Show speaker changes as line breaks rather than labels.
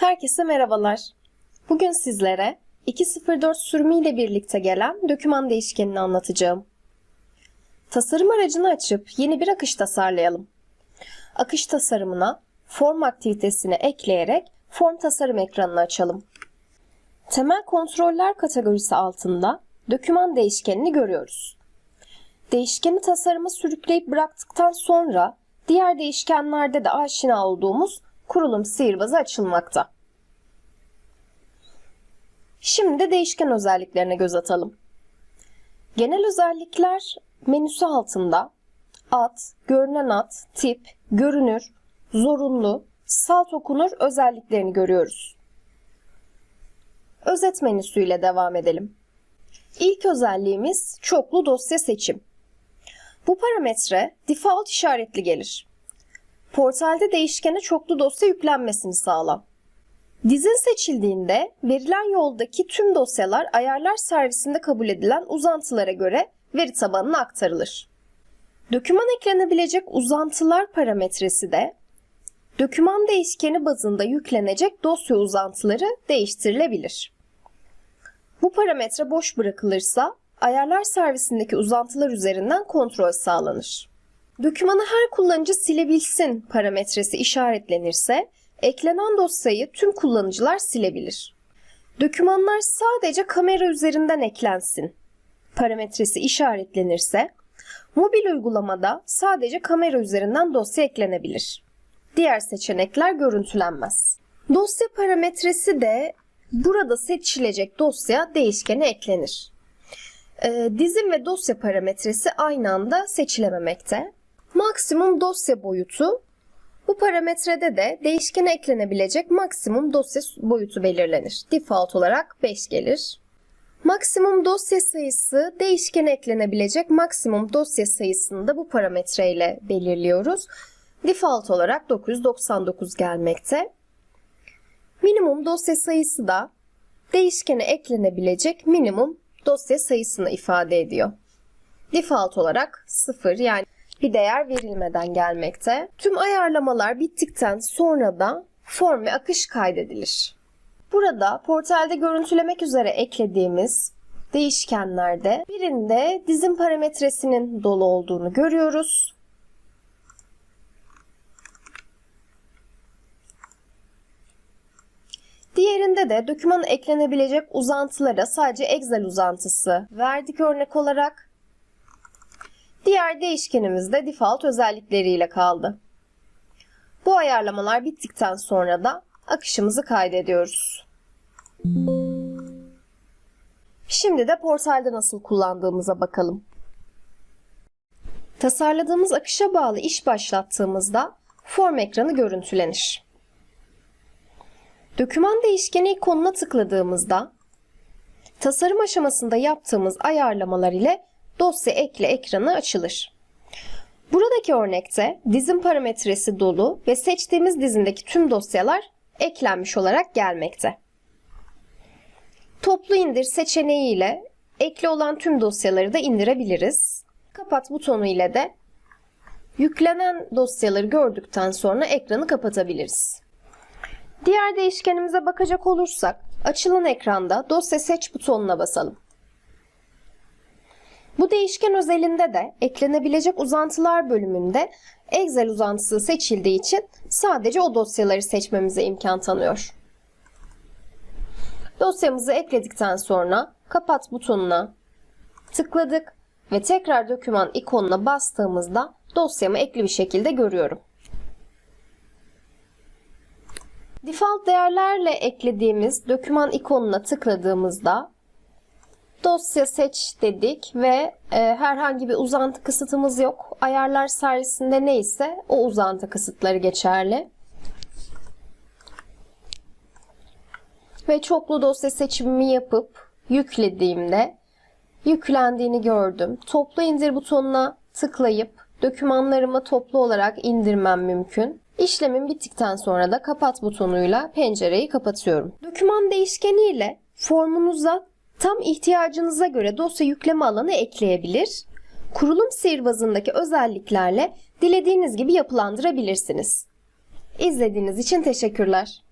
Herkese merhabalar. Bugün sizlere 204 sürümüyle birlikte gelen döküman değişkenini anlatacağım. Tasarım aracını açıp yeni bir akış tasarlayalım. Akış tasarımına form aktivitesini ekleyerek form tasarım ekranını açalım. Temel kontroller kategorisi altında döküman değişkenini görüyoruz. Değişkeni tasarıma sürükleyip bıraktıktan sonra diğer değişkenlerde de aşina olduğumuz kurulum sihirbazı açılmakta. Şimdi de değişken özelliklerine göz atalım. Genel özellikler menüsü altında ad, görünen ad, tip, görünür, zorunlu, salt okunur özelliklerini görüyoruz. Özet menüsüyle devam edelim. İlk özelliğimiz çoklu dosya seçim. Bu parametre default işaretli gelir. Portalde değişkene çoklu dosya yüklenmesini sağlar. Dizin seçildiğinde verilen yoldaki tüm dosyalar ayarlar servisinde kabul edilen uzantılara göre veri tabanına aktarılır. Döküman eklenebilecek uzantılar parametresi de döküman değişkeni bazında yüklenecek dosya uzantıları değiştirilebilir. Bu parametre boş bırakılırsa ayarlar servisindeki uzantılar üzerinden kontrol sağlanır. Dökümanı her kullanıcı silebilsin parametresi işaretlenirse eklenen dosyayı tüm kullanıcılar silebilir. Dökümanlar sadece kamera üzerinden eklensin parametresi işaretlenirse mobil uygulamada sadece kamera üzerinden dosya eklenebilir. Diğer seçenekler görüntülenmez. Dosya parametresi de burada seçilecek dosya değişkene eklenir. Ee, dizim ve dosya parametresi aynı anda seçilememekte. Maksimum dosya boyutu bu parametrede de değişkene eklenebilecek maksimum dosya boyutu belirlenir. Default olarak 5 gelir. Maksimum dosya sayısı değişkene eklenebilecek maksimum dosya sayısını da bu parametreyle belirliyoruz. Default olarak 999 gelmekte. Minimum dosya sayısı da değişkene eklenebilecek minimum dosya sayısını ifade ediyor. Default olarak 0 yani bir değer verilmeden gelmekte. Tüm ayarlamalar bittikten sonra da form ve akış kaydedilir. Burada portalde görüntülemek üzere eklediğimiz değişkenlerde birinde dizin parametresinin dolu olduğunu görüyoruz. Diğerinde de doküman eklenebilecek uzantılara sadece Excel uzantısı verdik örnek olarak. Diğer değişkenimiz de default özellikleriyle kaldı. Bu ayarlamalar bittikten sonra da akışımızı kaydediyoruz. Şimdi de portalde nasıl kullandığımıza bakalım. Tasarladığımız akışa bağlı iş başlattığımızda form ekranı görüntülenir. Döküman değişkeni ikonuna tıkladığımızda tasarım aşamasında yaptığımız ayarlamalar ile dosya ekle ekranı açılır. Buradaki örnekte dizin parametresi dolu ve seçtiğimiz dizindeki tüm dosyalar eklenmiş olarak gelmekte. Toplu indir seçeneği ile ekli olan tüm dosyaları da indirebiliriz. Kapat butonu ile de yüklenen dosyaları gördükten sonra ekranı kapatabiliriz. Diğer değişkenimize bakacak olursak açılan ekranda dosya seç butonuna basalım. Bu değişken özelinde de eklenebilecek uzantılar bölümünde Excel uzantısı seçildiği için sadece o dosyaları seçmemize imkan tanıyor. Dosyamızı ekledikten sonra kapat butonuna tıkladık ve tekrar doküman ikonuna bastığımızda dosyamı ekli bir şekilde görüyorum. Default değerlerle eklediğimiz doküman ikonuna tıkladığımızda dosya seç dedik ve e, herhangi bir uzantı kısıtımız yok. Ayarlar servisinde neyse o uzantı kısıtları geçerli. Ve çoklu dosya seçimimi yapıp yüklediğimde yüklendiğini gördüm. Toplu indir butonuna tıklayıp dokümanlarımı toplu olarak indirmem mümkün. İşlemim bittikten sonra da kapat butonuyla pencereyi kapatıyorum. Doküman değişkeni ile formunuza tam ihtiyacınıza göre dosya yükleme alanı ekleyebilir. Kurulum sihirbazındaki özelliklerle dilediğiniz gibi yapılandırabilirsiniz. İzlediğiniz için teşekkürler.